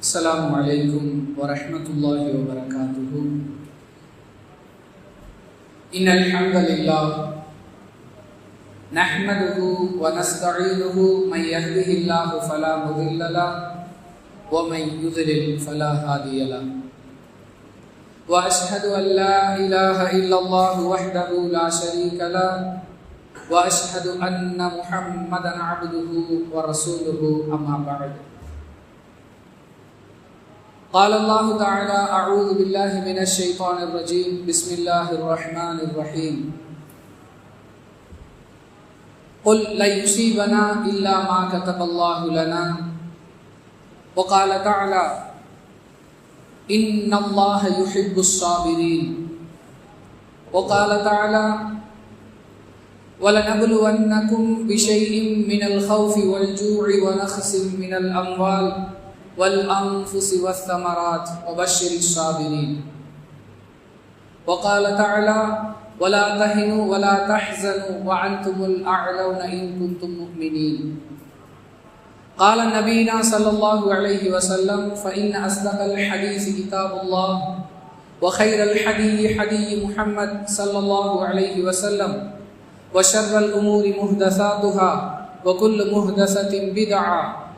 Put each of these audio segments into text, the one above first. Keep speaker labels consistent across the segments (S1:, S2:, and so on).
S1: السلام عليكم ورحمة الله وبركاته إن الحمد لله نحمده ونستعينه من يهده الله فلا مضل له ومن يضلل فلا هادي له وأشهد أن لا إله إلا الله وحده لا شريك له وأشهد أن محمدا عبده ورسوله أما بعد قال الله تعالى أعوذ بالله من الشيطان الرجيم. بسم الله الرحمن الرحيم. قل لن يصيبنا إلا ما كتب الله لنا. وقال تعالى إن الله يحب الصابرين. وقال تعالى ولنبلونكم بشيء من الخوف والجوع ونخس من الأموال. والأنفس والثمرات وبشر الصابرين. وقال تعالى ولا تهنوا ولا تحزنوا وأنتم الأعلون إن كنتم مؤمنين. قال نبينا صلى الله عليه وسلم فإن أصدق الحديث كتاب الله، وخير الحديث حديث محمد صلى الله عليه وسلم، وشر الأمور محدثاتها وكل محدثة بدعة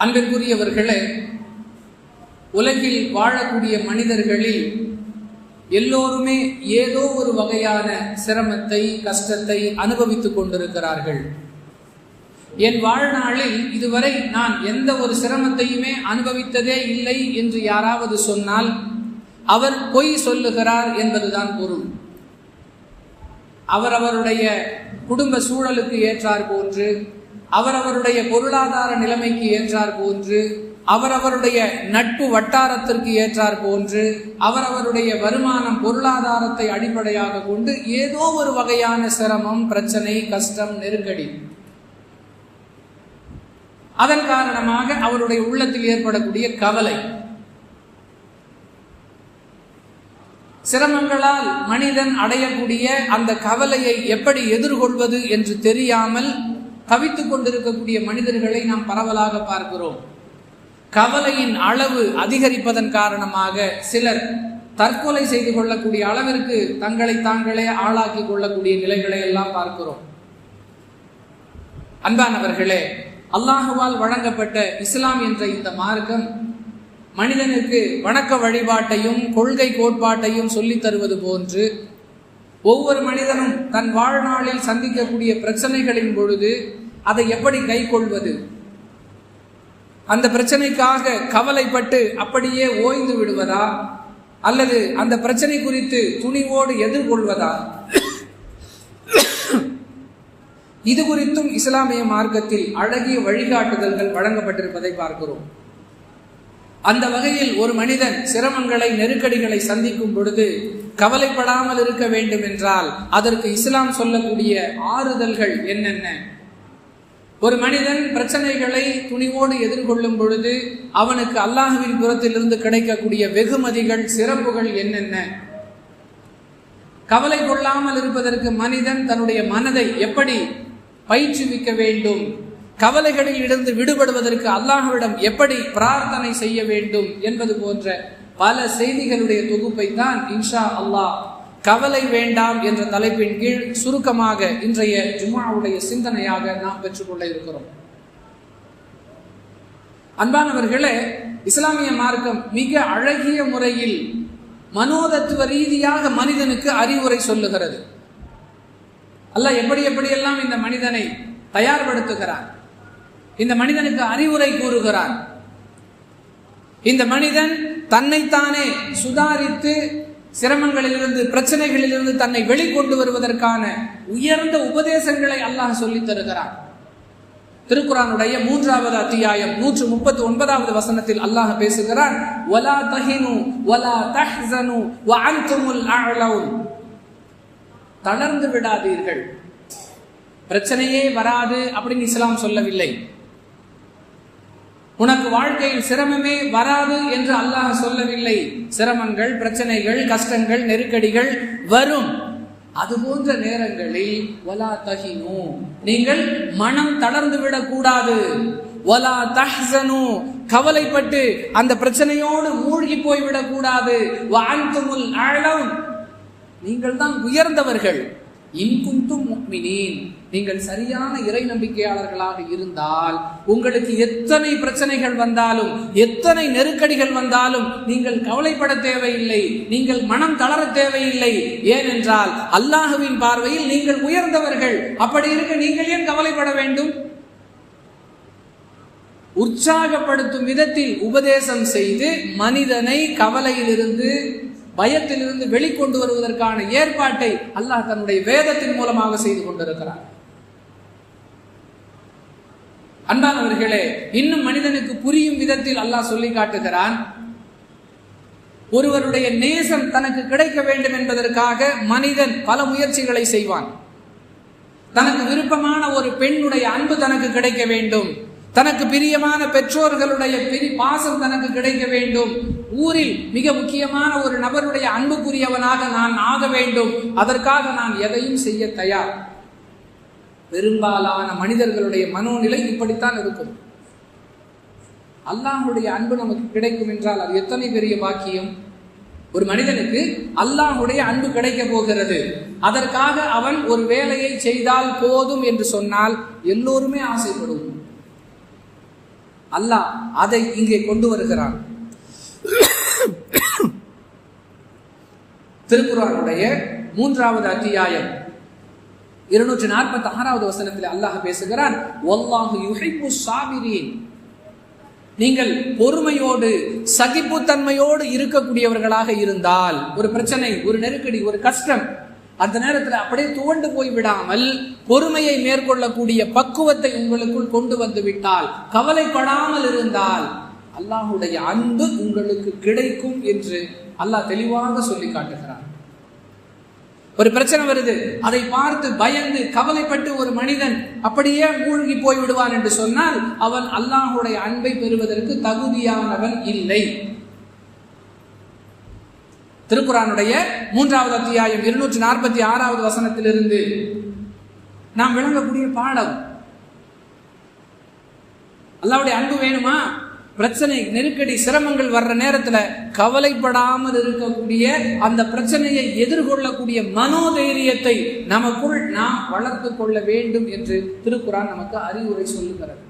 S1: அன்பிற்குரியவர்களே உலகில் வாழக்கூடிய மனிதர்களில் எல்லோருமே ஏதோ ஒரு வகையான சிரமத்தை கஷ்டத்தை அனுபவித்துக் கொண்டிருக்கிறார்கள். என் வாழ்நாளில் இதுவரை நான் எந்த ஒரு சிரமத்தையுமே அனுபவித்ததே இல்லை என்று யாராவது சொன்னால் அவர் பொய் சொல்லுகிறார் என்பதுதான் பொருள். அவர் அவருடைய குடும்ப சூழலுக்கு ஏற்றார் போன்று அவரவருடைய பொருளாதார நிலைமைக்கு ஏற்றார் போன்று அவரவருடைய நட்பு வட்டாரத்திற்கு ஏற்றார் போன்று அவரவருடைய வருமானம் பொருளாதாரத்தை அடிப்படையாக கொண்டு ஏதோ ஒரு வகையான சிரமம் பிரச்சனை கஷ்டம் நெருக்கடி. அதன் காரணமாக அவருடைய உள்ளத்தில் ஏற்படக்கூடிய கவலை. சிரமங்களால் மனிதன் அடையக்கூடிய அந்த கவலையை எப்படி எதிர்கொள்வது என்று தெரியாமல் தவித்துக் கொண்டிருக்கக்கூடிய மனிதர்களை நாம் பரவலாக பார்க்கிறோம். கவலையின் அளவு அதிகரிப்பதன் காரணமாக சிலர் தற்கொலை செய்து கொள்ளக்கூடிய அளவிற்கு தங்களை தாங்களே ஆளாக்கி கொள்ளக்கூடிய நிலைகளை எல்லாம் பார்க்கிறோம். அன்பானவர்களே அல்லாஹுவால் வழங்கப்பட்ட இஸ்லாம் என்ற இந்த மார்க்கம் மனிதனுக்கு வணக்க வழிபாட்டையும் கொள்கை கோட்பாட்டையும் சொல்லித் தருவது போன்று ஒவ்வொரு மனிதனும் தன் வாழ்நாளில் சந்திக்கக்கூடிய பிரச்சனைகளின் பொழுது அதை எப்படி கை கொள்வது அந்த பிரச்சனைக்காக கவலைப்பட்டு அப்படியே ஓய்ந்து விடுவதா? அல்லது அந்த பிரச்சனை குறித்து துணிவோடு எதிர்கொள்வதா? இது குறித்தும் இஸ்லாமிய மார்க்கத்தில் அழகிய வழிகாட்டுதல்கள் வழங்கப்பட்டிருப்பதை பார்க்கிறோம். அந்த வகையில் ஒரு மனிதன் சிரமங்களை நெருக்கடிகளை சந்திக்கும் பொழுது கவலைப்படாமல் இருக்க வேண்டும் என்றால் அதற்கு இஸ்லாம் சொல்லக்கூடிய ஆறுதல்கள் என்னென்ன? ஒரு மனிதன் பிரச்சனைகளை துணிவோடு எதிர்கொள்ளும் பொழுது அவனுக்கு அல்லாஹுவின் புறத்திலிருந்து கிடைக்கக்கூடிய வெகுமதிகள் சிறப்புகள் என்னென்ன? கவலை கொள்ளாமல் இருப்பதற்கு மனிதன் தன்னுடைய மனதை எப்படி பயிற்றுவிக்க வேண்டும்? கவலைகளில் இருந்து விடுபடுவதற்கு அல்லாஹுவிடம் எப்படி பிரார்த்தனை செய்ய வேண்டும் என்பது போன்ற பல செய்திகளுடைய தொகுப்பை தான் இன்ஷா அல்லாஹ் கவலை வேண்டாம் என்ற தலைப்பின் கீழ் சுருக்கமாக இன்றைய ஜுமாவுடைய சிந்தனையாக நாம் பெற்றுக்கொள்ள இருக்கிறோம். அன்பானவர்களே இஸ்லாமிய மார்க்கம் மிக அழகிய முறையில் மனோதத்துவ ரீதியாக மனிதனுக்கு அறிவுரை சொல்லுகிறது. அல்ல எப்படி எப்படியெல்லாம் இந்த மனிதனை தயார்படுத்துகிறார் இந்த மனிதனுக்கு அறிவுரை கூறுகிறார் இந்த மனிதன் தன்னைத்தானே சுதாரித்து சிரமங்களிலிருந்து பிரச்சனைகளிலிருந்து தன்னை வெளிக்கொண்டு வருவதற்கான உயர்ந்த உபதேசங்களை அல்லாஹ் சொல்லித் தருகிறான். திருக்குறானுடைய மூன்றாவது அத்தியாயம் நூற்று முப்பத்தி ஒன்பதாவது வசனத்தில் அல்லாஹ் பேசுகிறான் வலா தஹினு வலா தஹ்சனு வஅன்துமுல் அஅலவுன் தளர்ந்து விடாதீர்கள். பிரச்சனையே வராது அப்படின்னு இஸ்லாம் சொல்லவில்லை. உனக்கு வாழ்க்கையில் சிரமமே வராது என்று அல்லாஹ் சொல்லவில்லை. சிரமங்கள் பிரச்சனைகள் கஷ்டங்கள் நெருக்கடிகள் வரும். அது போன்ற நேரங்களில் வலா தஹினு நீங்கள் மனம் தளர்ந்து விடக்கூடாது. வலா தஹ்சனு கவலைப்பட்டு அந்த பிரச்சனையோடு மூழ்கி போய்விடக் கூடாது வஅன்துமுல் அலவுன் நீங்கள் தான் உயர்ந்தவர்கள். இன்குந்தும் முக்மினேன். நீங்கள் சரியான இறை நம்பிக்கையாளர்களாக இருந்தால் உங்களுக்கு எத்தனை பிரச்சனைகள் வந்தாலும் எத்தனை நெருக்கடிகள் வந்தாலும் நீங்கள் கவலைப்பட தேவையில்லை. நீங்கள் மனம் தளர தேவையில்லை. ஏனென்றால் அல்லாஹுவின் பார்வையில் நீங்கள் உயர்ந்தவர்கள். அப்படி இருக்க நீங்கள் ஏன் கவலைப்பட வேண்டும்? உற்சாகப்படுத்தும் விதத்தில் உபதேசம் செய்து மனிதனை கவலையிலிருந்து பயத்திலிருந்து வெளிக்கொண்டு வருவதற்கான ஏற்பாட்டை அல்லாஹ் தன்னுடைய வேதத்தின் மூலமாக செய்து கொண்டிருக்கிறார் அன்பானவர்களே இன்னும் மனிதனுக்கு புரியும் விதத்தில் அல்லாஹ் சொல்லி காட்டுகிறான் ஒருவருடைய நேசம் தனக்கு கிடைக்க வேண்டும் என்பதற்காக மனிதன் பல முயற்சிகளை செய்வான். தனக்கு விருப்பமான ஒரு பெண்ணுடைய அன்பு தனக்கு கிடைக்க வேண்டும். தனக்கு பிரியமான பெற்றோர்களுடைய பெரிய பாசம் தனக்கு கிடைக்க வேண்டும். ஊரில் மிக முக்கியமான ஒரு நபருடைய அன்புக்குரியவனாக நான் ஆக வேண்டும். அதற்காக நான் எதையும் செய்ய தயார். பெரும்பாலான மனிதர்களுடைய மனோநிலை இப்படித்தான் இருக்கும். அல்லாஹுடைய அன்பு நமக்கு கிடைக்கும் என்றால் அது எத்தனை பெரிய பாக்கியம்? ஒரு மனிதனுக்கு அல்லாஹுடைய அன்பு கிடைக்க போகிறது. அதற்காக அவன் ஒரு வேலையை செய்தால் போதும் என்று சொன்னால் எல்லோருமே ஆசைப்படுவோம். அல்லாஹ் அதை இங்கே கொண்டு வருகிறான். திருக்குறானுடைய மூன்றாவது அத்தியாயம். இருநூற்றி நாற்பத்தி ஆறாவது வசனத்தில் அல்லாஹ் பேசுகிறான் நீங்கள் பொறுமையோடு சகிப்புத்தன்மையோடு இருக்கக்கூடியவர்களாக இருந்தால் ஒரு பிரச்சனை ஒரு நெருக்கடி ஒரு கஷ்டம் அந்த நேரத்தில் அப்படியே துவண்டு போய் விடாமல் பொறுமையை மேற்கொள்ளக்கூடிய பக்குவத்தை உங்களுக்குள் கொண்டு வந்து விட்டால் கவலைப்படாமல் இருந்தால் அல்லாஹுடைய அன்பு உங்களுக்கு கிடைக்கும் என்று அல்லாஹ் தெளிவாக சொல்லி காட்டுகிறார் ஒரு பிரச்சனை வருது. அதை பார்த்து பயந்து கவலைப்பட்டு ஒரு மனிதன் அப்படியே மூழ்கி போய் விடுவான் என்று சொன்னால் அவன் அல்லாஹுடைய அன்பை பெறுவதற்கு தகுதியானவன் இல்லை. திருக்குறானுடைய மூன்றாவது அத்தியாயம் இருநூற்றி நாற்பத்தி ஆறாவது வசனத்திலிருந்து. நாம் விளங்கக்கூடிய பாடம். அல்லாவுடைய அன்பு வேணுமா? பிரச்சனை நெருக்கடி சிரமங்கள் வர்ற நேரத்தில் கவலைப்படாமல் இருக்கக்கூடிய அந்த பிரச்சனையை எதிர்கொள்ளக்கூடிய மனோதைரியத்தை நமக்குள் நாம் வளர்த்து கொள்ள வேண்டும் என்று திருக்குறான் நமக்கு அறிவுரை சொல்லுகிறது.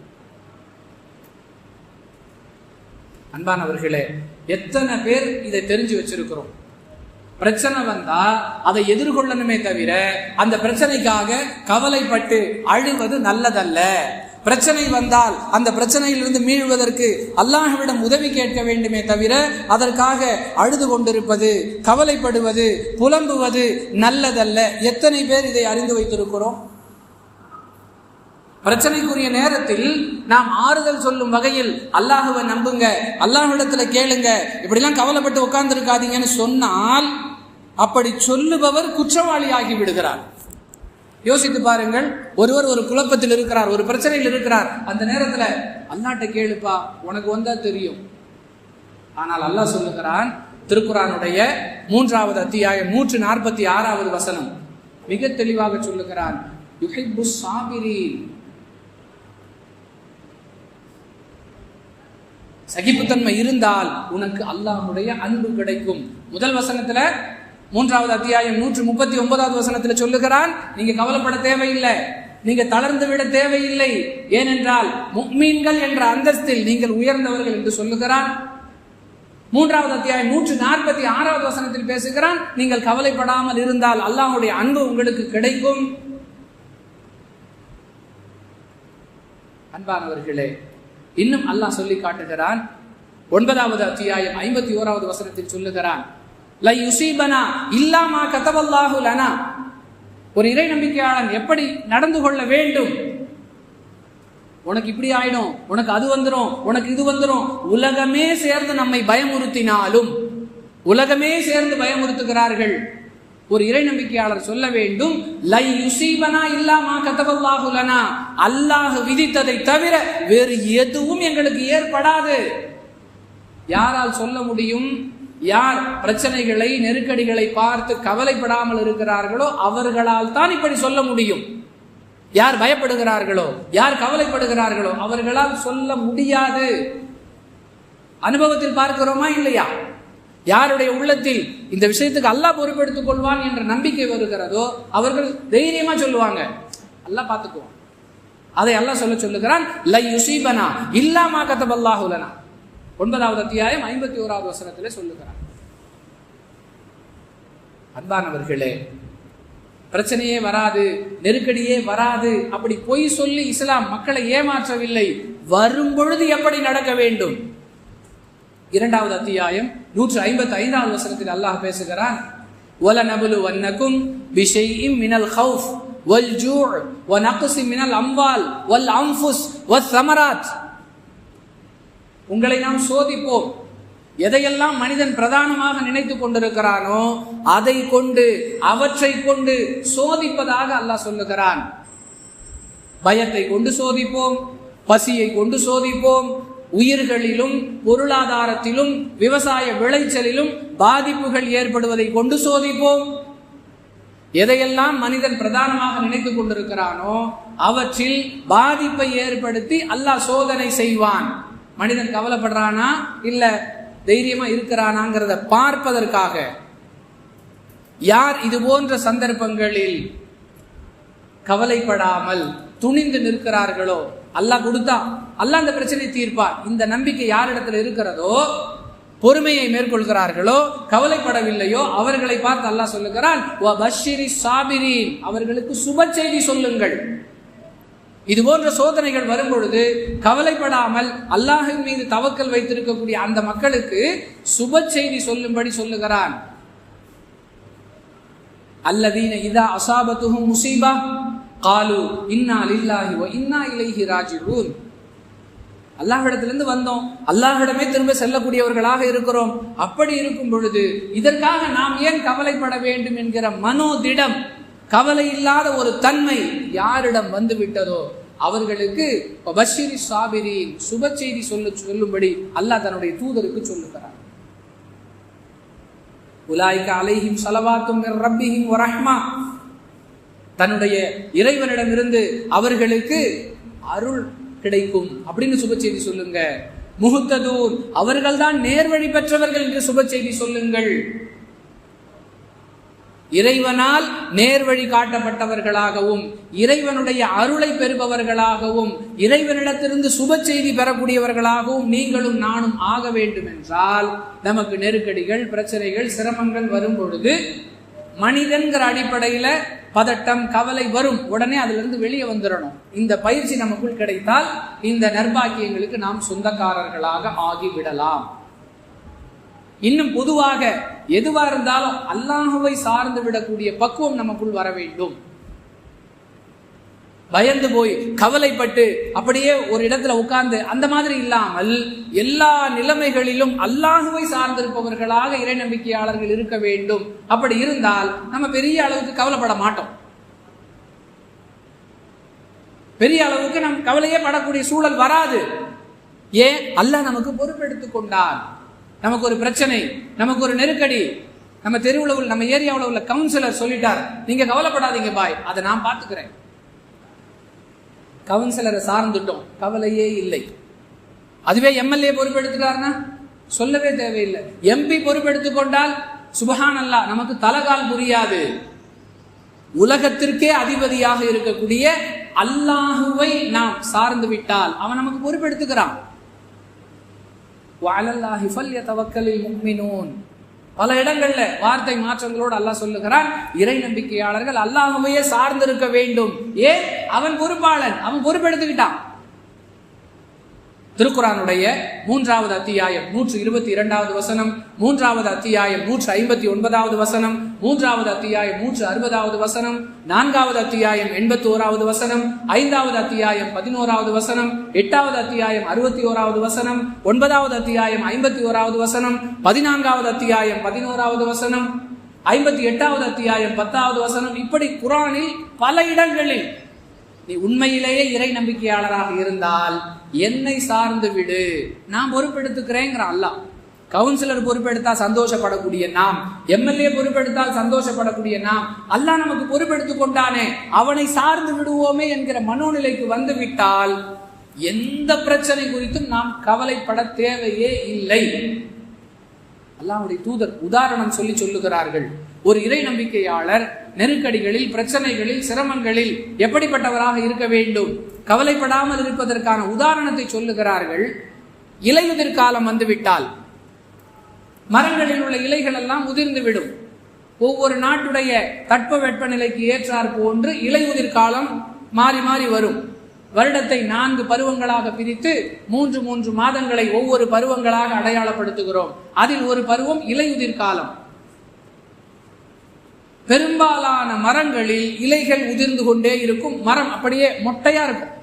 S1: அன்பானவர்களே எத்தனை பேர் இதை தெரிஞ்சு வச்சிருக்கிறோம்? பிரச்சனை வந்தா அதை எதிர்கொள்ளணுமே தவிர அந்த பிரச்சனைக்காக கவலைப்பட்டு அழுவது நல்லதல்ல. பிரச்சனை வந்தால் அந்த பிரச்சனையிலிருந்து மீழ்வதற்கு அல்லாஹ்விடம் உதவி கேட்க வேண்டுமே தவிர அதற்காக அழுது கொண்டிருப்பது கவலைப்படுவது புலம்புவது நல்லதல்ல. எத்தனை பேர் இதை அறிந்து வைத்திருக்கிறோம்? பிரச்சனைக்குரிய நேரத்தில் நாம் ஆறுதல் சொல்லும் வகையில் அல்லாஹுவை நம்புங்க அல்லாஹிடத்துல கேளுங்க இப்படிலாம் கவலைப்பட்டு உட்கார்ந்து இருக்காதீங்கன்னு சொன்னால் அப்படி சொல்லுபவர் குற்றவாளி ஆகி விடுகிறார். யோசித்து பாருங்கள் ஒருவர் ஒரு குழப்பத்தில் இருக்கிறார் ஒரு பிரச்சனையில் இருக்கிறார் அந்த நேரத்தில் அல்லாட்ட கேளுப்பா உனக்கு வந்தா தெரியும். ஆனால் அல்லாஹ் சொல்லுகிறான் திருக்குறானுடைய மூன்றாவது அத்தியாயம் நூற்று நாற்பத்தி ஆறாவது வசனம் மிக தெளிவாக சொல்லுகிறான் யுஹிப்பு சாபிரீன். சகிப்புத்தன்மை இருந்தால் உனக்கு அல்லாஹுடைய அன்பு கிடைக்கும். முதல் வசனத்துல மூன்றாவது அத்தியாயம் நூற்று முப்பத்தி ஒன்பதாவது வசனத்துல சொல்லுகிறான் நீங்க கவலைப்பட தேவையில்லை. நீங்க தளர்ந்து விட தேவையில்லை. ஏனென்றால் முக்மீன்கள் என்ற அந்தஸ்தில் நீங்கள் உயர்ந்தவர்கள் என்று சொல்லுகிறான். மூன்றாவது அத்தியாயம் நூற்று நாற்பத்தி ஆறாவது வசனத்தில் பேசுகிறான் நீங்கள் கவலைப்படாமல் இருந்தால் அல்லாஹுடைய அன்பு உங்களுக்கு கிடைக்கும். அன்பானவர்களே இன்னும் அல்லாஹ் சொல்லி காட்டுகிறான். ஒன்பதாவது அத்தியாயம் ஐம்பத்தி ஓராவது வசனத்தில் சொல்லுகிறான். லை யுசீபனா இல்லாமா கதவல்லாஹு லனா. ஒரு இறை நம்பிக்கையாளன் எப்படி நடந்து கொள்ள வேண்டும்? உனக்கு இப்படி ஆயிடும் உனக்கு அது வந்துடும் உனக்கு இது வந்துடும் உலகமே சேர்ந்து நம்மை பயமுறுத்தினாலும் உலகமே சேர்ந்து பயமுறுத்துகிறார்கள். ஒரு இறை நம்பிக்கையாளர் சொல்ல வேண்டும் லை யுசீபனா இல்லாமா கதவல்லாஹுலனா அல்லாஹ் விதித்ததை தவிர வேறு எதுவும் எங்களுக்கு ஏற்படாது. யாரால் சொல்ல முடியும்? யார் பிரச்சனைகளை நெருக்கடிகளை பார்த்து கவலைப்படாமல் இருக்கிறார்களோ அவர்களால் தான் இப்படி சொல்ல முடியும். யார் பயப்படுகிறார்களோ யார் கவலைப்படுகிறார்களோ அவர்களால் சொல்ல முடியாது. அனுபவத்தில் பார்க்கிறோமா இல்லையா? யாருடைய உள்ளத்தில் இந்த விஷயத்துக்கு அல்லாஹ் பொறுப்பெடுத்துக் கொள்வான் என்ற நம்பிக்கை வருகிறதோ அவர்கள் தைரியமா சொல்லுவாங்க. அல்லாஹ் பார்த்துக்குவான். அதை அல்லாஹ் சொல்ல சொல்லுகிறான் லை யுசீபனா இல்லாமா கதபல்லாஹுலனா ஒன்பதாவது அத்தியாயம் ஐம்பத்தி ஓராவது வசனத்திலே சொல்லுகிறான். அன்பானவர்களே பிரச்சனையே வராது நெருக்கடியே வராது. அப்படி பொய் சொல்லி இஸ்லாம் மக்களை ஏமாற்றவில்லை. வரும் பொழுது எப்படி நடக்க வேண்டும்? இரண்டாவது அத்தியாயம் நூற்று ஐம்பத்தி ஐந்தாவது வசனத்தில் அல்லாஹ் பேசுகிறான் ஒல நபுலு வன்னக்கும் பிஷையும் மினல் ஹவுஃப் வல் ஜூர் ஒ நக்குசி மினல் அம்பால் வல் அம்ஃபுஸ் ஒ சமராத். உங்களை நாம் சோதிப்போம். எதையெல்லாம் மனிதன் பிரதானமாக நினைத்து கொண்டிருக்கிறானோ அதை கொண்டு அவற்றை கொண்டு சோதிப்பதாக அல்லாஹ் சொல்லுகிறான். பயத்தை கொண்டு சோதிப்போம் பசியை கொண்டு சோதிப்போம் உயிர்களிலும் பொருளாதாரத்திலும் விவசாய விளைச்சலிலும் பாதிப்புகள் ஏற்படுவதை கொண்டு சோதிப்போம். எதையெல்லாம் மனிதன் பிரதானமாக நினைத்துக் கொண்டிருக்கிறானோ அவற்றில் பாதிப்பை ஏற்படுத்தி அல்லாஹ் சோதனை செய்வான். மனிதன் கவலைப்படுறானா? இல்ல தைரியமா இருக்கிறானாங்கிறத பார்ப்பதற்காக. யார் இது போன்ற சந்தர்ப்பங்களில் கவலைப்படாமல் துணிந்து நிற்கிறார்களோ அல்லாஹ் கொடுத்தா அல்லாஹ் அந்த பிரச்சனையை தீர்ப்பார். இந்த நம்பிக்கை யாரிடத்தில் இருக்கிறதோ பொறுமையை மேற்கொள்கிறார்களோ கவலைப்படவில்லையோ அவர்களை பார்த்து அல்லாஹ் சொல்லுகிறான் அவர்களுக்கு சுப செய்தி சொல்லுங்கள். இது போன்ற சோதனைகள் வரும்பொழுது கவலைப்படாமல் அல்லாஹின் மீது தவக்கல் வைத்திருக்கக்கூடிய அந்த மக்களுக்கு சுப செய்தி சொல்லும்படி சொல்லுகிறான். அல்லதீன இதா அசாபத்துஹும் முசீபா. காலு இன்னா லில்லாஹி வ இன்னா இலைஹி ராஜிஊன். அல்லாஹிடத்திலிருந்து வந்தோம். அல்லாஹிடமே திரும்ப செல்லக்கூடியவர்களாக இருக்கிறோம். அப்படி இருக்கும் பொழுது இதற்காக நாம் ஏன் கவலைப்பட வேண்டும் என்கிற மனோதிடம் கவலை இல்லாத ஒரு தன்மை யாரிடம் வந்து விட்டதோ அவர்களுக்கு பஷீரி சாபிரி சுப செய்தி சொல்ல சொல்லும்படி அல்லாஹ் தன்னுடைய தூதருக்கு சொல்லுகிறார். உலாய்க்கு அலைஹிம் சலவாத்தும் ரப்பிஹிம் ரஹ்மா. தன்னுடைய இறைவனிடமிருந்து அவர்களுக்கு அருள் கிடைக்கும். அப்படின்னு சுப செய்தி சொல்லுங்க. முகுத்ததூர் அவர்கள்தான் நேர்வழி பெற்றவர்கள் என்று சுப செய்தி சொல்லுங்கள். இறைவனால் நேர்வழி காட்டப்பட்டவர்களாகவும் இறைவனுடைய அருளை பெறுபவர்களாகவும் இறைவனிடத்திலிருந்து சுப செய்தி பெறக்கூடியவர்களாகவும் நீங்களும் நானும் ஆக வேண்டும் என்றால் நமக்கு நெருக்கடிகள் பிரச்சனைகள் சிரமங்கள் வரும் பொழுது மனிதன்கிற அடிப்படையில பதட்டம் கவலை வரும். உடனே அதிலிருந்து வெளியே வந்துடணும் இந்த பயிற்சி நமக்குள் கிடைத்தால் இந்த நர்பாக்கியங்களுக்கு நாம் சொந்தக்காரர்களாக ஆகிவிடலாம். இன்னும் பொதுவாக எதுவா இருந்தாலும் அல்லாஹுவை சார்ந்து விடக்கூடிய பக்குவம் நமக்குள் வர வேண்டும். பயந்து போய் கவலைப்பட்டு அப்படியே ஒரு இடத்துல உட்கார்ந்து அந்த மாதிரி இல்லாமல் எல்லா நிலைமைகளிலும் அல்லாஹுவை சார்ந்திருப்பவர்களாக இறை நம்பிக்கையாளர்கள் இருக்க வேண்டும். அப்படி இருந்தால் நம்ம பெரிய அளவுக்கு கவலைப்பட மாட்டோம். பெரிய அளவுக்கு நம் கவலையே படக்கூடிய சூழல் வராது. ஏன்? அல்லாஹ் நமக்கு பொறுப்பெடுத்து கொண்டார் நமக்கு ஒரு பிரச்சனை நமக்கு ஒரு நெருக்கடி. நம்ம தெருவில் உள்ள நம்ம ஏரியாவில் உள்ள கவுன்சிலர் சொல்லிட்டார். நீங்க கவலைப்படாதீங்க பாய். அதை நான் பார்த்துக்கிறேன். கவுன்சிலரை சார்ந்துட்டோம். கவலையே இல்லை. அதுவே எம்எல்ஏ பொறுப்பெடுத்துட்டாருன்னா சொல்லவே தேவையில்லை. எம்பி பொறுப்பெடுத்துக் கொண்டால் சுபஹான் அல்லா நமக்கு தலகால் புரியாது. உலகத்திற்கே அதிபதியாக இருக்கக்கூடிய அல்லாஹுவை நாம் சார்ந்து விட்டால் அவன் நமக்கு பொறுப்பெடுத்துக்கிறான். வஅலல்லாஹி ஃபல்யதவக்கலில் முஃமினூன் பல இடங்கள்ல வார்த்தை மாற்றங்களோடு அல்லாஹ் சொல்லுகிறான். இறை நம்பிக்கையாளர்கள் அல்லாஹுவையே சார்ந்திருக்க வேண்டும். ஏன்? அவன் பொறுப்பாளன். அவன் பொறுப்பெடுத்துக்கிட்டான். திருக்குறானுடைய மூன்றாவது அத்தியாயம் நூற்று இருபத்தி இரண்டாவது வசனம் மூன்றாவது அத்தியாயம் நூற்று ஐம்பத்தி ஒன்பதாவது வசனம் மூன்றாவது அத்தியாயம் நூற்று அறுபதாவது வசனம் நான்காவது அத்தியாயம் எண்பத்தி ஓராவது வசனம் ஐந்தாவது அத்தியாயம் பதினோராவது வசனம் எட்டாவது அத்தியாயம் அறுபத்தி ஓராவது வசனம் ஒன்பதாவது அத்தியாயம் ஐம்பத்தி ஓராவது வசனம் பதினான்காவது அத்தியாயம் பதினோராவது வசனம் ஐம்பத்தி எட்டாவது அத்தியாயம் பத்தாவது வசனம். இப்படி குரானில் பல இடங்களில் நீ உண்மையிலேயே இறை நம்பிக்கையாளராக இருந்தால் என்னை சார்ந்து விடு. நான் பொறுப்பெடுத்துக்கிறேங்கிறான் அல்லாஹ் கவுன்சிலர் பொறுப்பெடுத்தா சந்தோஷப்படக்கூடிய நாம். எம்எல்ஏ பொறுப்பெடுத்தால் சந்தோஷப்படக்கூடிய நாம். அல்லாஹ் நமக்கு பொறுப்பெடுத்து கொண்டானே. அவனை சார்ந்து விடுவோமே என்கிற மனோநிலைக்கு வந்துவிட்டால் எந்த பிரச்சனை குறித்தும் நாம் கவலைப்பட தேவையே இல்லை. அல்லாஹ்வுடைய தூதர் உதாரணம் சொல்லி சொல்லுகிறார்கள். ஒரு இறை நம்பிக்கையாளர் நெருக்கடிகளில் பிரச்சனைகளில் சிரமங்களில் எப்படிப்பட்டவராக இருக்க வேண்டும்? கவலைப்படாமல் இருப்பதற்கான உதாரணத்தை சொல்லுகிறார்கள். இலையுதிர் காலம் வந்துவிட்டால் மரங்களில் உள்ள இலைகள் எல்லாம் உதிர்ந்துவிடும். ஒவ்வொரு நாட்டுடைய தட்ப வெப்பநிலைக்கு ஏற்றார் போன்று இலையுதிர் காலம் மாறி மாறி வரும். வருடத்தை நான்கு பருவங்களாக பிரித்து மூன்று மூன்று மாதங்களை ஒவ்வொரு பருவங்களாக அடையாளப்படுத்துகிறோம். அதில் ஒரு பருவம் இலையுதிர் காலம். பெரும்பாலான மரங்களில் இலைகள் உதிர்ந்து கொண்டே இருக்கும். மரம் அப்படியே மொட்டையா இருக்கும்.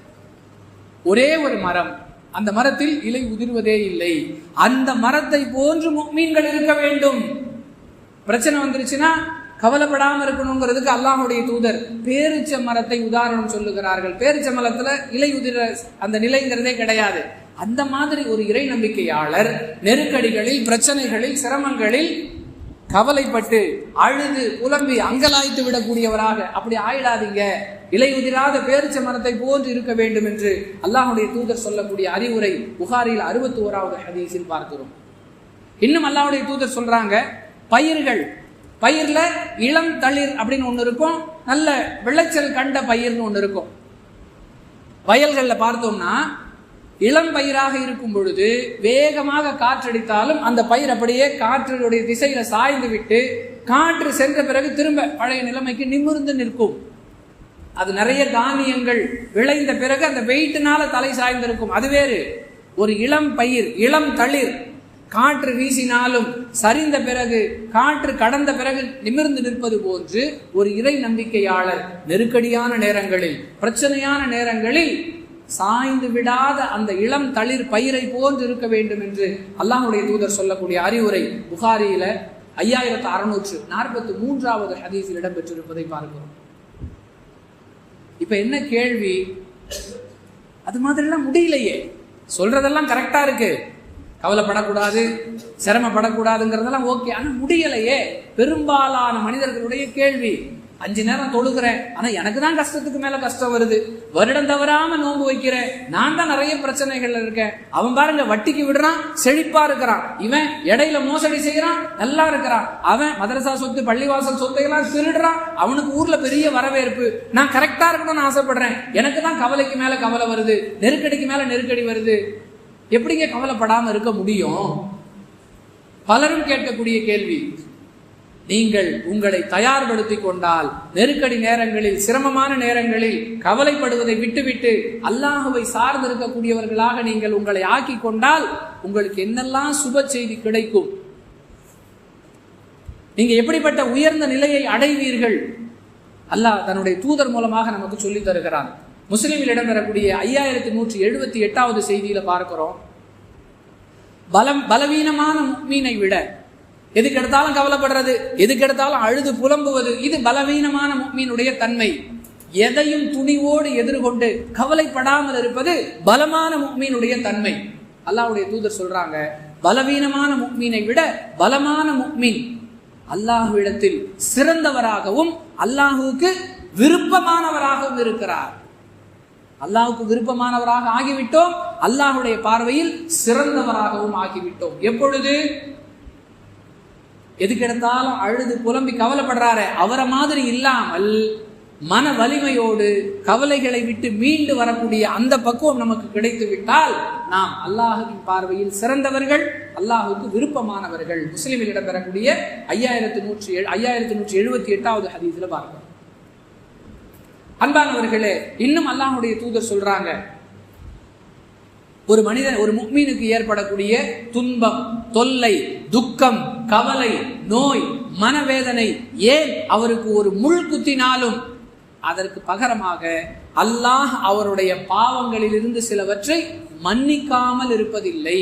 S1: ஒரே ஒரு மரம். அந்த மரத்தில் இலை உதிர்வதே இல்லை. அந்த மரத்தை போன்று மீன்கள் இருக்க வேண்டும். பிரச்சனை வந்துருச்சுன்னா கவலைப்படாம இருக்கணுங்கிறதுக்கு அல்லாஹுடைய தூதர் பேரிச்ச மரத்தை உதாரணம் சொல்லுகிறார்கள். பேரிச்ச மரத்துல இலை உதிர அந்த நிலைங்கிறதே கிடையாது. அந்த மாதிரி ஒரு இறை நம்பிக்கையாளர் நெருக்கடிகளில் பிரச்சனைகளில் சிரமங்களில் கவலைப்பட்டு அழுது புலம்பி அங்கலாய்த்து விடக்கூடியவராக. அப்படி ஆயிடாதீங்க. இலை பேரிச்ச மரத்தை போன்று இருக்க வேண்டும் என்று அல்லாஹுடைய தூதர் சொல்லக்கூடிய அறிவுரை புகாரில் அறுபத்தி ஓராவது ஹதீஸில் பார்க்கிறோம். இன்னும் அல்லாஹுடைய தூதர் சொல்றாங்க பயிர்கள் பயிர்ல இளம் தளிர் அப்படின்னு ஒண்ணு இருக்கும் நல்ல விளைச்சல் கண்ட பயிர்னு ஒண்ணு இருக்கும். வயல்கள்ல பார்த்தோம்னா இளம் பயிராக இருக்கும் பொழுது வேகமாக காற்றடித்தாலும் அந்த பயிர் அப்படியே காற்றினுடைய திசையில சாய்ந்து விட்டு காற்று சென்ற பிறகு திரும்ப பழைய நிலைமைக்கு நிமிர்ந்து நிற்கும். அது நிறைய தானியங்கள் விளைந்த பிறகு அந்த வெயிட்டினால தலை சாய்ந்திருக்கும். அது வேறு. ஒரு இளம் பயிர் இளம் தளிர் காற்று வீசினாலும் சரிந்த பிறகு காற்று கடந்த பிறகு நிமிர்ந்து நிற்பது போன்று ஒரு இறை நம்பிக்கையாளர் நெருக்கடியான நேரங்களில் பிரச்சனையான நேரங்களில் சாய்ந்து விடாத அந்த இளம் தளிர் பயிரை போன்று இருக்க வேண்டும் என்று அல்லாஹுடைய தூதர் சொல்லக்கூடிய அறிவுரை புகாரியில ஐயாயிரத்து அறுநூற்று நாற்பத்தி மூன்றாவது ஹதீஸில் இடம்பெற்றிருப்பதை பார்க்கிறோம். இப்ப என்ன கேள்வி? அது மாதிரிலாம் முடியலையே. சொல்றதெல்லாம் கரெக்டா இருக்கு. கவலைப்படக்கூடாது சிரமப்படக்கூடாதுங்கிறதெல்லாம் ஓகே ஆனால் முடியலையே. பெரும்பாலான மனிதர்களுடைய கேள்வி அஞ்சு நேரம் தொழுகிறேன். ஆனா எனக்கு தான் கஷ்டத்துக்கு மேல கஷ்டம் வருது. வருடம் தவறாம நோன்பு வைக்கிறேன். நான் தான் நிறைய பிரச்சனைகள் இருக்கேன். அவன் பாருங்க வட்டிக்கு விடுறான் செழிப்பா இருக்கிறான். இவன் இடையில மோசடி செய்யறான் நல்லா இருக்கிறான். அவன் மதரசா சொத்து பள்ளிவாசல் சொத்தையெல்லாம் திருடுறான். அவனுக்கு ஊர்ல பெரிய வரவேற்பு. நான் கரெக்டா இருக்கணும்னு ஆசைப்படுறேன். எனக்கு தான் கவலைக்கு மேல கவலை வருது. நெருக்கடிக்கு மேல நெருக்கடி வருது. எப்படிங்க கவலைப்படாம இருக்க முடியும்? பலரும் கேட்கக்கூடிய கேள்வி. நீங்கள் உங்களை தயார்படுத்திக் கொண்டால் நெருக்கடி நேரங்களில் சிரமமான நேரங்களில் கவலைப்படுவதை விட்டுவிட்டு அல்லாஹுவை சார்ந்திருக்கக்கூடியவர்களாக நீங்கள் உங்களை ஆக்கி கொண்டால் உங்களுக்கு என்னெல்லாம் சுப செய்தி கிடைக்கும்? நீங்க எப்படிப்பட்ட உயர்ந்த நிலையை அடைவீர்கள்? அல்லாஹ் தன்னுடைய தூதர் மூலமாக நமக்கு சொல்லி தருகிறான். முஸ்லிமில் இடம்பெறக்கூடிய ஐயாயிரத்தி நூற்றி எழுபத்தி எட்டாவது செய்தியில பார்க்கிறோம். பலம் பலவீனமான மீனை விட எதுக்கு எடுத்தாலும் கவலைப்படுறது? எதுக்கு எடுத்தாலும் அழுது புலம்புவது? இது பலவீனமான மீனுடைய தன்மை. எதையும் துணிவோடு எதிர்கொண்டு கவலைப்படாமல் இருப்பது பலமான முக்மீனுடைய தன்மை. அல்லாஹ்வுடைய தூதர் சொல்றாங்க பலவீனமான முக்மீனை விட பலமான முக்மீன் அல்லாஹுவிடத்தில் சிறந்தவராகவும் அல்லாஹுவுக்கு விருப்பமானவராகவும் இருக்கிறார். அல்லாஹுக்கு விருப்பமானவராக ஆகிவிட்டோம் அல்லாஹுடைய பார்வையில் சிறந்தவராகவும் ஆகிவிட்டோம். எப்பொழுது? எதுக்கு எடுத்தாலும் அழுது புலம்பி கவலைப்படுறாரு. அவரை மாதிரி இல்லாமல் மன வலிமையோடு கவலைகளை விட்டு மீண்டு வரக்கூடிய அந்த பக்குவம் நமக்கு கிடைத்து விட்டால் நாம் அல்லாஹுவின் பார்வையில் சிறந்தவர்கள் அல்லாஹுக்கு விருப்பமானவர்கள். முஸ்லிமில் பெறக்கூடிய ஐயாயிரத்தி நூற்றி ஐயாயிரத்தி நூற்றி எழுபத்தி எட்டாவது ஹதீஸ்ல பார்க்கிறோம் அன்பானவர்களே இன்னும் அல்லாஹுடைய தூதர் சொல்றாங்க ஒரு மனிதன் ஒரு முக்மீனுக்கு ஏற்படக்கூடிய துன்பம் தொல்லை துக்கம் கவலை நோய் மனவேதனை ஏன் அவருக்கு ஒரு முள் குத்தினாலும் அதற்கு பகரமாக அல்லாஹ் அவருடைய பாவங்களிலிருந்து சிலவற்றை மன்னிக்காமல் இருப்பதில்லை.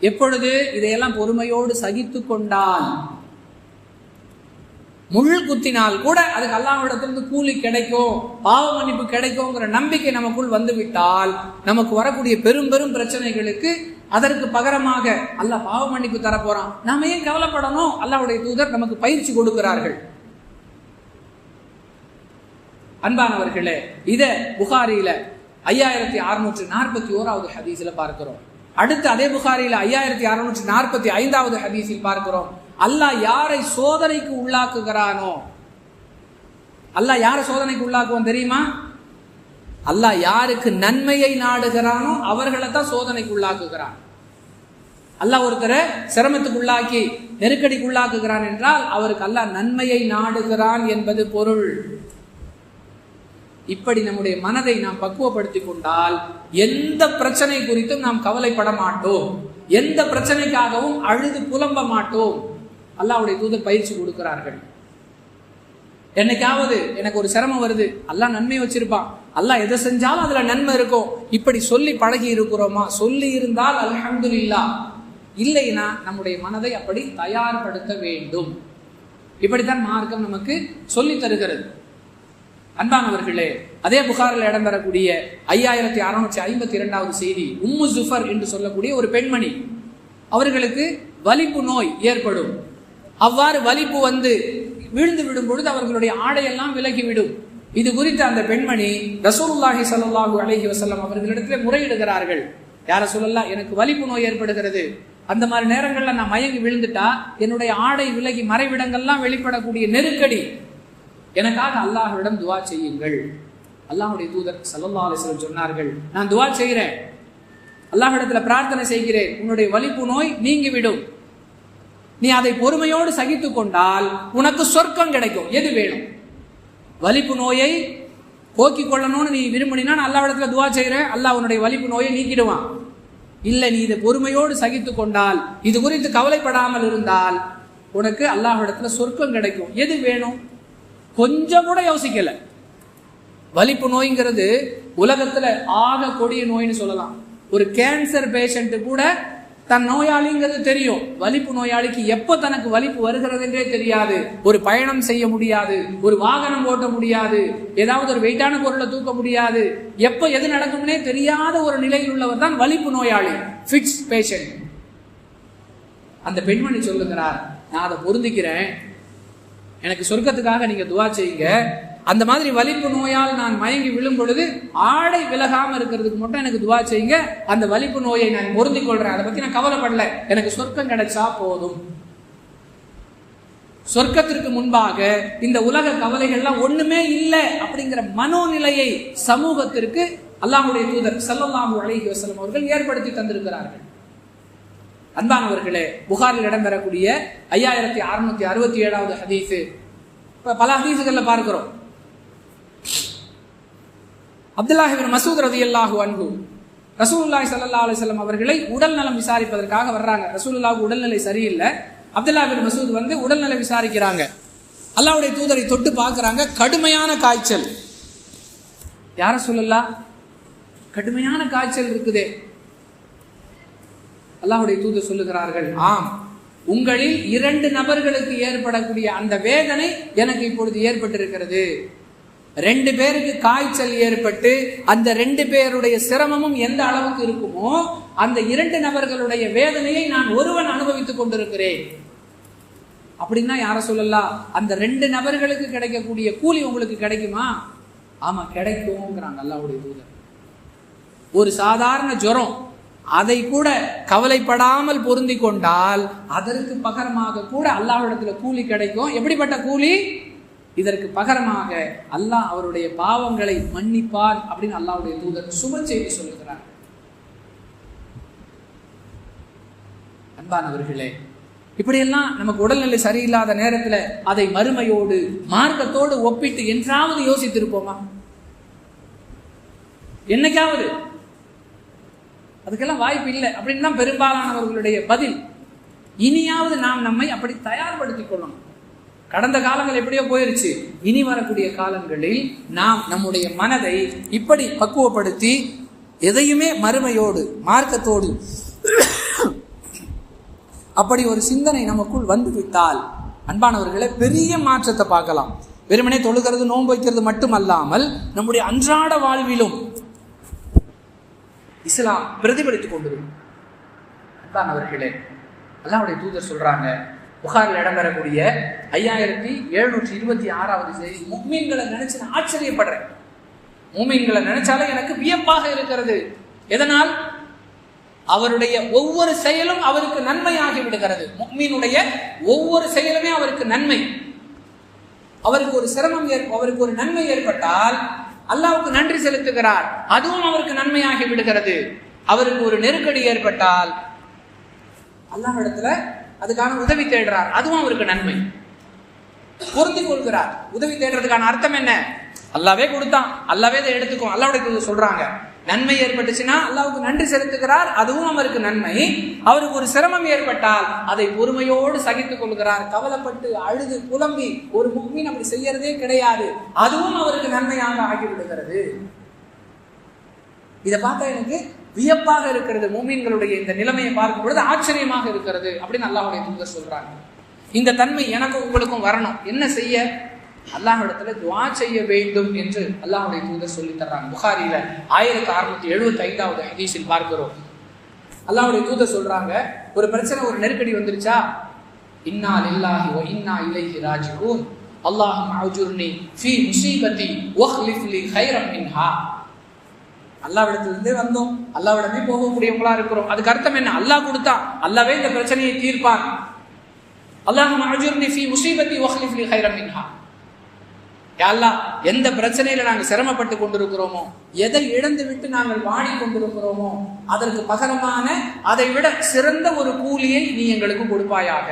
S1: எப்பொழுது இதையெல்லாம் பொறுமையோடு சகித்து கொண்டால் முள் குத்தினால் கூட அதுக்கு அல்லாஹ்விடத்திலிருந்து கூலி கிடைக்கும் பாவ மன்னிப்பு கிடைக்கும்ங்கிற நம்பிக்கை நமக்குள் வந்துவிட்டால் நமக்கு வரக்கூடிய பெரும் பெரும் பிரச்சனைகளுக்கு அதற்கு பகரமாக அல்லாஹ் பாவ மன்னிப்பு தரப்போறான். நாம ஏன் கவலைப்படணும்? அல்லாஹுடைய தூதர் நமக்கு பயிற்சி கொடுக்கிறார்கள். அன்பானவர்களே இத புகாரியில ஐயாயிரத்தி அறுநூற்று நாற்பத்தி ஓராவது ஹதீஸ்ல பார்க்கிறோம். அடுத்து அதே புகாரியில ஐயாயிரத்தி அறுநூற்று நாற்பத்தி ஐந்தாவது ஹதீஸில் பார்க்கிறோம். அல்லாஹ் யாரை சோதனைக்கு உள்ளாக்குகிறானோ? அல்லாஹ் யாரை சோதனைக்கு உள்ளாக்குவோம் தெரியுமா? அல்லாஹ் யாருக்கு நன்மையை நாடுகிறானோ அவர்களை தான் சோதனைக்கு உள்ளாக்குகிறான். அல்லாஹ் ஒருத்தரை சிரமத்துக்கு உள்ளாக்கி நெருக்கடிக்கு உள்ளாக்குகிறான் என்றால் அவருக்கு அல்லாஹ் நன்மையை நாடுகிறான் என்பது பொருள். இப்படி நம்முடைய மனதை நாம் பக்குவப்படுத்தி கொண்டால் எந்த பிரச்சனை குறித்தும் நாம் கவலைப்பட மாட்டோம். எந்த பிரச்சனைக்காகவும் அழுது புலம்ப மாட்டோம். அல்லாவுடைய தூதர் பயிற்சி கொடுக்கிறார்கள். என்னைக்காவது எனக்கு ஒரு சிரமம் வருது அல்லாஹ் நன்மை வச்சிருப்பான். அல்லாஹ் எதை செஞ்சாலும் அதுல நன்மை இருக்கும். இப்படி சொல்லி பழகி இருக்கிறோமா? சொல்லி இருந்தால் அல்ஹம்துலில்லா இல்லைன்னா நம்முடைய மனதை அப்படி தயார்படுத்த வேண்டும். இப்படித்தான் மார்க்கம் நமக்கு சொல்லி தருகிறது. அன்பானவர்களே அதே புகாரில் இடம்பெறக்கூடிய ஐயாயிரத்தி அறுநூற்றி ஐம்பத்தி இரண்டாவது செய்தி உம்மு ஜுஃபர் என்று சொல்லக்கூடிய ஒரு பெண்மணி அவர்களுக்கு வலிப்பு நோய் ஏற்படும். அவ்வாறு வலிப்பு வந்து விழுந்து விடும் பொழுது அவர்களுடைய ஆடையெல்லாம் விலகிவிடும். இது குறித்து அந்த பெண்மணி ரசூலுல்லாஹி சல்லாஹூ அலஹி வசல்லம் அவர்களிடத்தில் முறையிடுகிறார்கள். யார சொல்லலாம் எனக்கு வலிப்பு நோய் ஏற்படுகிறது. அந்த மாதிரி நேரங்களில் நான் மயங்கி விழுந்துட்டா என்னுடைய ஆடை விலகி மறைவிடங்கள்லாம் வெளிப்படக்கூடிய நெருக்கடி. எனக்காக அல்லாஹ்விடம் துவா செய்யுங்கள். அல்லாஹுடைய தூதர் சல்லல்லாஹு அலிஸ்லம் சொன்னார்கள் நான் துவா செய்கிறேன். அல்லாஹிடத்தில் பிரார்த்தனை செய்கிறேன். உன்னுடைய வலிப்பு நோய் நீங்கிவிடும். நீ அதை பொறுமையோடு சகித்து கொண்டால் உனக்கு சொர்க்கம் கிடைக்கும். எது வேணும்? வலிப்பு நோயை போக்கிக் கொள்ளணும்னு நீ விரும்பினா நான் இடத்துல துவா செய்கிறேன் அல்லாஹ் உன்னுடைய வலிப்பு நோயை நீக்கிடுவான். இல்லை நீ இதை பொறுமையோடு சகித்து கொண்டால் இது குறித்து கவலைப்படாமல் இருந்தால் உனக்கு அல்லாஹிடத்துல சொர்க்கம் கிடைக்கும். எது வேணும்? கொஞ்சம் கூட யோசிக்கல. வலிப்பு நோய்ங்கிறது உலகத்துல ஆக கொடிய நோய்னு சொல்லலாம். ஒரு கேன்சர் பேஷண்ட் கூட தன் நோயாளிங்கிறது தெரியும். வலிப்பு நோயாளிக்கு எப்ப தனக்கு வலிப்பு வருகிறது என்றே தெரியாது. ஒரு பயணம் செய்ய முடியாது. ஒரு வாகனம் ஓட்ட முடியாது. ஏதாவது ஒரு வெயிட்டான பொருளை தூக்க முடியாது. எப்ப எது நடக்கும்னே தெரியாத ஒரு நிலையில் உள்ளவர் தான் வலிப்பு நோயாளி. ஃபிட்ஸ் பேஷண்ட் அந்த பெண்மணி சொல்லுகிறார் நான் அதை பொருந்திக்கிறேன். எனக்கு சொர்க்கத்துக்காக நீங்க துவா செய்யுங்க. அந்த மாதிரி வலிப்பு நோயால் நான் மயங்கி விழும் பொழுது ஆடை விலகாம இருக்கிறதுக்கு மட்டும் எனக்கு துவா செய்யுங்க. அந்த வலிப்பு நோயை நான் பொருந்திக் கொள்றேன். அதை பத்தி நான் கவலைப்படல. எனக்கு சொர்க்கம் கிடைச்சா போதும். சொர்க்கத்திற்கு முன்பாக இந்த உலக கவலைகள்லாம் ஒண்ணுமே இல்லை அப்படிங்கிற மனோநிலையை சமூகத்திற்கு அல்லாஹுடைய தூதர் சல்லல்லாஹு அலஹி வசலம் அவர்கள் ஏற்படுத்தி தந்திருக்கிறார்கள். அன்பானவர்களே புகாரில் இடம்பெறக்கூடிய ஐயாயிரத்தி அறுநூத்தி அறுபத்தி ஏழாவது ஹதீஸு. இப்ப பல ஹதீஸுகளில் பார்க்கிறோம். அப்துல்லாஹிபின் மசூத் ரதி அல்லாஹு அன்பு ரசூல்லாய் சல்லா அலைஹி அவர்களை உடல் நலம் விசாரிப்பதற்காக வர்றாங்க. ரசூல்லாவுக்கு உடல்நிலை சரியில்லை. அப்துல்லா பின் மசூத் வந்து உடல்நிலை விசாரிக்கிறாங்க. அல்லாவுடைய தூதரை தொட்டு பார்க்குறாங்க. கடுமையான காய்ச்சல். யார சொல்லலாம் கடுமையான காய்ச்சல் இருக்குதே. அல்லாஹுடைய தூதர் சொல்லுகிறார்கள் ஆம் உங்களில் இரண்டு நபர்களுக்கு ஏற்படக்கூடிய அந்த வேதனை எனக்கு இப்பொழுது ஏற்பட்டிருக்கிறது. ரெண்டு பேருக்கு காய்ச்சல் ஏற்பட்டு அந்த ரெண்டு பேருடைய சிரமமும் எந்த அளவுக்கு இருக்குமோ அந்த இரண்டு நபர்களுடைய வேதனையை நான் ஒருவன் அனுபவித்துக் கொண்டிருக்கிறேன். அப்படின்னா யார சொல்லலாம் அந்த ரெண்டு நபர்களுக்கு கிடைக்கக்கூடிய கூலி உங்களுக்கு கிடைக்குமா? ஆமா கிடைக்கும்ங்கிறாங்க அல்லாவுடைய தூதர். ஒரு சாதாரண ஜுரம் அதை கூட கவலைப்படாமல் பொருந்தி கொண்டால் அதற்கு பகரமாக கூட அல்லாஹ்விடத்துல கூலி கிடைக்கும். எப்படிப்பட்ட கூலி? இதற்கு பகரமாக அல்லாஹ் அவருடைய பாவங்களை மன்னிப்பார் அப்படின்னு அல்லாவுடைய தூதர் சுப செய்தி சொல்லுகிறார். அன்பானவர்களே இப்படியெல்லாம் நமக்கு உடல்நிலை சரியில்லாத நேரத்துல அதை மறுமையோடு மார்க்கத்தோடு ஒப்பிட்டு என்றாவது யோசித்திருப்போமா? என்னைக்காவது? அதுக்கெல்லாம் வாய்ப்பு இல்லை அப்படின்னு தான் பெரும்பாலானவர்களுடைய பதில். இனியாவது நாம் நம்மை அப்படி தயார்படுத்திக் கொள்ளணும். கடந்த காலங்கள் எப்படியோ போயிருச்சு. இனி வரக்கூடிய காலங்களில் நாம் நம்முடைய மனதை இப்படி பக்குவப்படுத்தி எதையுமே மறுமையோடு மார்க்கத்தோடு அப்படி ஒரு சிந்தனை நமக்குள் வந்து விட்டால் அன்பானவர்களை பெரிய மாற்றத்தை பார்க்கலாம். வெறுமனே தொழுகிறது நோன்பு வைக்கிறது மட்டுமல்லாமல் நம்முடைய அன்றாட வாழ்விலும் இஸ்லாம் பிரதிபலித்துக் கொண்டு அன்பானவர்களே அல்லாவுடைய தூதர் சொல்றாங்க புகாரில் இடம்பெறக்கூடிய ஐயாயிரத்தி எழுநூற்றி இருபத்தி ஆறாவது செய்தி மும்மீன்களை நினைச்சு நான் ஆச்சரியப்படுறேன். மூமீன்களை நினைச்சாலே எனக்கு வியப்பாக இருக்கிறது. எதனால்? அவருடைய ஒவ்வொரு செயலும் அவருக்கு நன்மையாகி விடுகிறது. முக்மீனுடைய ஒவ்வொரு செயலுமே அவருக்கு நன்மை. அவருக்கு ஒரு சிரமம் ஏற்ப அவருக்கு ஒரு நன்மை ஏற்பட்டால் அல்லாவுக்கு நன்றி செலுத்துகிறார். அதுவும் அவருக்கு நன்மையாகி விடுகிறது. அவருக்கு ஒரு நெருக்கடி ஏற்பட்டால் அல்லாஹ் இடத்துல அதுக்கான உதவி தேடுறார். அதுவும் அவருக்கு நன்மை. பொருந்தி கொள்கிறார். உதவி தேடுறதுக்கான அர்த்தம் என்ன? அல்லாவே கொடுத்தான். அல்லாவே இதை எடுத்துக்கும் அல்லாவுடைய சொல்றாங்க. நன்மை ஏற்பட்டுச்சுன்னா அல்லாவுக்கு நன்றி செலுத்துகிறார். அதுவும் அவருக்கு நன்மை. அவருக்கு ஒரு சிரமம் ஏற்பட்டால் அதை பொறுமையோடு சகித்துக் கொள்கிறார். கவலைப்பட்டு அழுது புலம்பி ஒரு முக்மீன் அப்படி செய்யறதே கிடையாது. அதுவும் அவருக்கு நன்மையாக ஆகிவிடுகிறது. இதை பார்த்தா எனக்கு வியப்பாக இருக்கிறது மூமீன்களுடைய இந்த நிலைமையை பார்க்கும் பொழுது ஆச்சரியமாக இருக்கிறது அப்படின்னு அல்லாஹுடைய தூதர் சொல்றாங்க. இந்த தன்மை எனக்கும் உங்களுக்கும் வரணும். என்ன செய்ய? அல்லாஹிடத்துல துவா செய்ய வேண்டும் என்று அல்லாஹுடைய தூதர் சொல்லி தர்றாங்க. புகாரியில ஆயிரத்தி அறுநூத்தி எழுபத்தி ஐந்தாவது ஹதீஸில் பார்க்கிறோம். அல்லாஹுடைய தூதர் சொல்றாங்க ஒரு பிரச்சனை ஒரு நெருக்கடி வந்துருச்சா? இன்னா லில்லாஹி வ இன்னா இலைஹி ராஜிஊன். அல்லாஹும் அஜுர்னி ஃபீ முசீபதி வஹ்லிஃப் லி ஹைரம் மின்ஹா. அல்லாவிடத்திலிருந்தே வந்தோம். அல்லாவிடமே போகக்கூடியவங்களா இருக்கிறோம். அதுக்கு அர்த்தம் என்ன? அல்லாஹ் கொடுத்தா அல்லாவே இந்த பிரச்சனையை தீர்ப்பான் அல்லாஹும் அஜுர்னி ஃபீ முசீபத்தி வஹ்லிஃப் ஹைரம் மின்ஹா. அல்லாஹ் எந்த பிரச்சனையில நாங்கள் சிரமப்பட்டு கொண்டிருக்கிறோமோ எதை இழந்து விட்டு நாங்கள் வாடி கொண்டிருக்கிறோமோ அதற்கு பகரமான அதை விட சிறந்த ஒரு கூலியை நீ எங்களுக்கு கொடுப்பாயாக.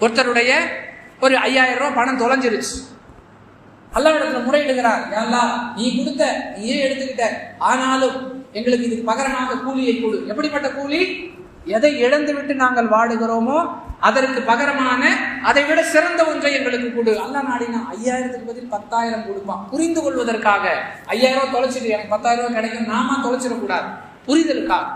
S1: ஒருத்தருடைய ஒரு ஐயாயிரம் ரூபாய் பணம் தொலைஞ்சிருச்சு. அல்லா இடத்துல முறையிடுகிறார் அல்லா நீ கொடுத்த நீயே எடுத்துக்கிட்ட. ஆனாலும் எங்களுக்கு இதுக்கு பகரமாக கூலியை கொடு. எப்படிப்பட்ட கூலி? எதை இழந்து விட்டு நாங்கள் வாடுகிறோமோ அதற்கு பகரமான அதை விட சிறந்த ஒன்றை எங்களுக்கு கொடு. அல்லா நாடினா ஐயாயிரத்துக்கு பதில் பத்தாயிரம் கொடுப்பான். புரிந்து கொள்வதற்காக ஐயாயிரம் ரூபாய் தொலைச்சிட்டு எனக்கு பத்தாயிரம் ரூபாய் கிடைக்கும் நாம தொலைச்சிடக்கூடாது. புரிதலுக்காக.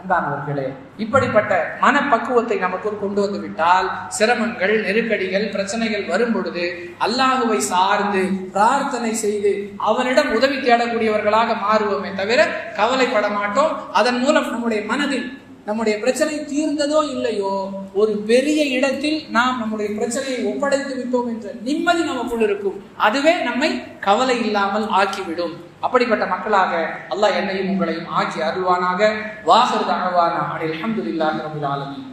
S1: அன்பானவர்களே இப்படிப்பட்ட மனப்பக்குவத்தை நமக்குள் கொண்டு வந்து விட்டால் சிரமங்கள் நெருக்கடிகள் பிரச்சனைகள் வரும் பொழுது அல்லாஹுவை சார்ந்து பிரார்த்தனை செய்து அவனிடம் உதவி தேடக்கூடியவர்களாக மாறுவோமே தவிர கவலைப்பட மாட்டோம். அதன் மூலம் நம்முடைய மனதில் நம்முடைய பிரச்சனை தீர்ந்ததோ இல்லையோ ஒரு பெரிய இடத்தில் நாம் நம்முடைய பிரச்சனையை ஒப்படைத்து விட்டோம் என்ற நிம்மதி நமக்குள் இருக்கும். அதுவே நம்மை கவலை இல்லாமல் ஆக்கிவிடும். அப்படிப்பட்ட மக்களாக அல்லாஹ் என்னையும் உங்களையும் ஆக்கி அருள்வானாக. வாசர் தகவானா அலி அஹமதுல்லாஹ் ரபுல் ஆலமின்.